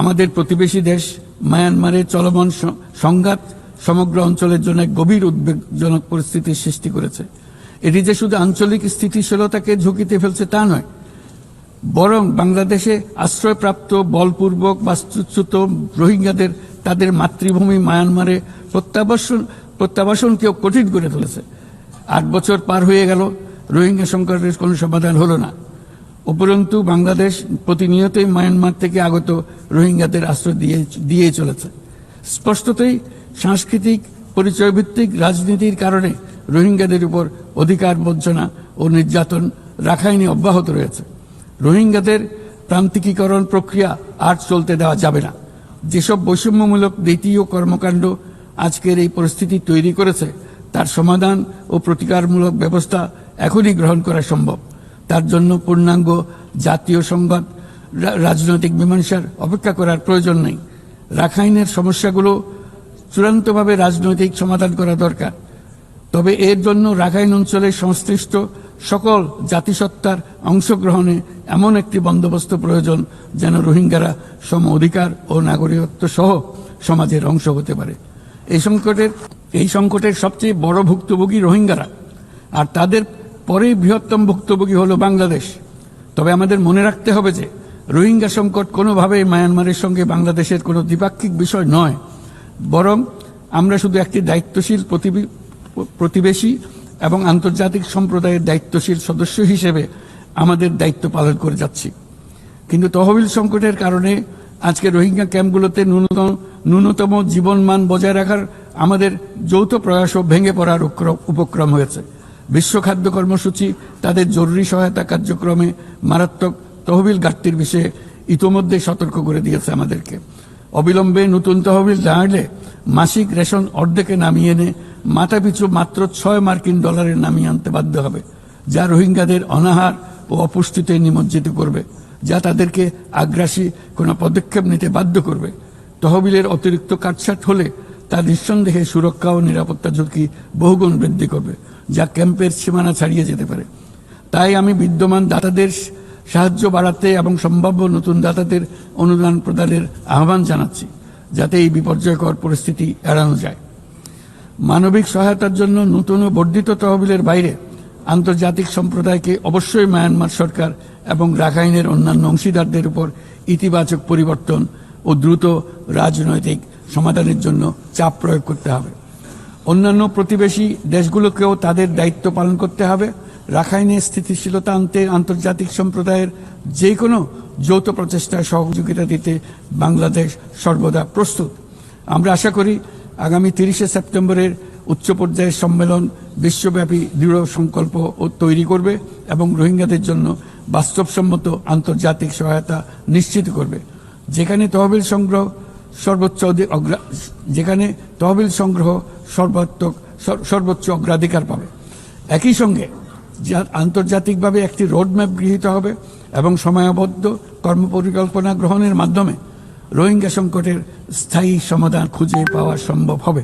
আমাদের প্রতিবেশী দেশ মায়ানমারে চলমান সংঘাত সমগ্র অঞ্চলের জন্য গভীর উদ্বেগজনক পরিস্থিতির সৃষ্টি করেছে। এটি যে শুধু আঞ্চলিক স্থিতিশীলতাকে ঝুঁকিতে ফেলছে তা নয়, বরং বাংলাদেশে আশ্রয়প্রাপ্ত, বলপূর্বক বাস্তুচ্যুত রোহিঙ্গাদের তাদের মাতৃভূমি মায়ানমারে প্রত্যাবাসন প্রত্যাবাসনকেও কঠিন করে তুলেছে আট বছর পার হয়ে গেল, রোহিঙ্গা সংকটের কোনো সমাধান হলো না। উপরন্তু বাংলাদেশ প্রতিনিয়তই মায়ানমার থেকে আগত রোহিঙ্গাদের আশ্রয় দিয়ে, দিয়েই চলেছে। স্পষ্টতই সাংস্কৃতিক পরিচয়ভিত্তিক রাজনীতির কারণে রোহিঙ্গাদের উপর অধিকার বঞ্চনা ও নির্যাতন রাখাইনে অব্যাহত রয়েছে। রোহিঙ্গাদের প্রান্তিকীকরণ প্রক্রিয়া আর চলতে দেওয়া যাবে না। যেসব বৈষম্যমূলক দ্বিতীয় কর্মকাণ্ড আজকের এই পরিস্থিতি তৈরি করেছে, তার সমাধান ও প্রতিকারমূলক ব্যবস্থা এখনই গ্রহণ করা সম্ভব। তার জন্য পূর্ণাঙ্গ জাতীয় সংবাদ রাজনৈতিক মীমাংসার অপেক্ষা করার প্রয়োজন নেই। রাখাইনের সমস্যাগুলো চূড়ান্তভাবে রাজনৈতিক সমাধান করা দরকার। তবে এর জন্য রাখাইন অঞ্চলের সংশ্লিষ্ট সকল জাতিসত্তার অংশগ্রহণে এমন একটি বন্দোবস্ত প্রয়োজন যেন রোহিঙ্গারা সম অধিকার ও নাগরিকত্ব সহ সমাজের অংশ হতে পারে। এই সংকটের এই সংকটের সবচেয়ে বড় ভুক্তভোগী রোহিঙ্গারা। আর তাদের পরেই বৃহত্তম ভুক্তভোগী হলো বাংলাদেশ। তবে আমাদের মনে রাখতে হবে যে, রোহিঙ্গা সংকট কোনোভাবেই মায়ানমারের সঙ্গে বাংলাদেশের কোনো দ্বিপাক্ষিক বিষয় নয়। বরং আমরা শুধু একটি দায়িত্বশীল প্রতিবি- প্রতিবেশী এবং আন্তর্জাতিক সম্প্রদায়ের দায়িত্বশীল সদস্য হিসেবে আমাদের দায়িত্ব পালন করে যাচ্ছি। কিন্তু তহবিল সংকটের কারণে আজকে রোহিঙ্গা ক্যাম্পগুলোতে ন্যূনতম ন্যূনতম জীবনমান বজায় রাখার আমাদের যৌথ প্রয়াসও ভেঙে পড়ার উপক্রম হয়েছে। বিশ্ব খাদ্য কর্মসূচি, তাদের জরুরি সহায়তা কার্যক্রমে মারাত্মক তহবিল ঘাটতির বিষয়ে ইতোমধ্যে সতর্ক করে দিয়েছে আমাদেরকে। অবিলম্বে নতুন তহবিল দাঁড়ালে মাসিক রেশন অর্ধেকে নামিয়ে এনে মাথাপিছু মাত্র ছয় মার্কিন ডলারে নামিয়ে আনতে বাধ্য হবে, যা রোহিঙ্গাদের অনাহার ও অপুষ্টিতে নিমজ্জিত করবে, যা তাদেরকে আগ্রাসী কোনো পদক্ষেপ নিতে বাধ্য করবে। তহবিলের অতিরিক্ত কাটছাট হলে তা নিঃসন্দেহে সুরক্ষা ও নিরাপত্তা ঝুঁকি বহুগুণ বৃদ্ধি করবে, যা ক্যাম্পের সীমানা ছাড়িয়ে যেতে পারে। তাই আমি বিদ্যমান দাতাদের সাহায্য বাড়াতে এবং সম্ভাব্য নতুন দাতাদের অনুদান প্রদানের আহ্বান জানাচ্ছি, যাতে এই বিপর্যয়কর পরিস্থিতি এড়ানো যায়। মানবিক সহায়তার জন্য নতুন ও বর্ধিত তহবিলের বাইরে আন্তর্জাতিক সম্প্রদায়কে অবশ্যই মায়ানমার সরকার এবং রাখাইনের অন্যান্য অংশীদারদের উপর ইতিবাচক পরিবর্তন ও দ্রুত রাজনৈতিক সমাধানের জন্য চাপ প্রয়োগ করতে হবে। অন্যান্য প্রতিবেশী দেশগুলোকেও তাদের দায়িত্ব পালন করতে হবে। রাখাইনে স্থিতিশীলতা আনতে আন্তর্জাতিক সম্প্রদায়ের যে কোনো যৌথ প্রচেষ্টায় সহযোগিতা দিতে বাংলাদেশ সর্বদা প্রস্তুত। আমরা আশা করি আগামী তিরিশে সেপ্টেম্বরের উচ্চ পর্যায়ের সম্মেলন বিশ্বব্যাপী দৃঢ় সংকল্প ও তৈরি করবে এবং রোহিঙ্গাদের জন্য বাস্তবসম্মত আন্তর্জাতিক সহায়তা নিশ্চিত করবে। যেখানে তহবিল সংগ্রহ সর্বোচ্চ যেখানে তহবিল সংগ্রহ সর্বাত্মক সর্বোচ্চ অগ্রাধিকার পাবে। একই সঙ্গে আন্তর্জাতিকভাবে একটি রোডম্যাপ গৃহীত হবে এবং সময়াবদ্ধ কর্মপরিকল্পনা গ্রহণের মাধ্যমে রোহিঙ্গা সংকটের স্থায়ী সমাধান খুঁজে পাওয়া সম্ভব হবে।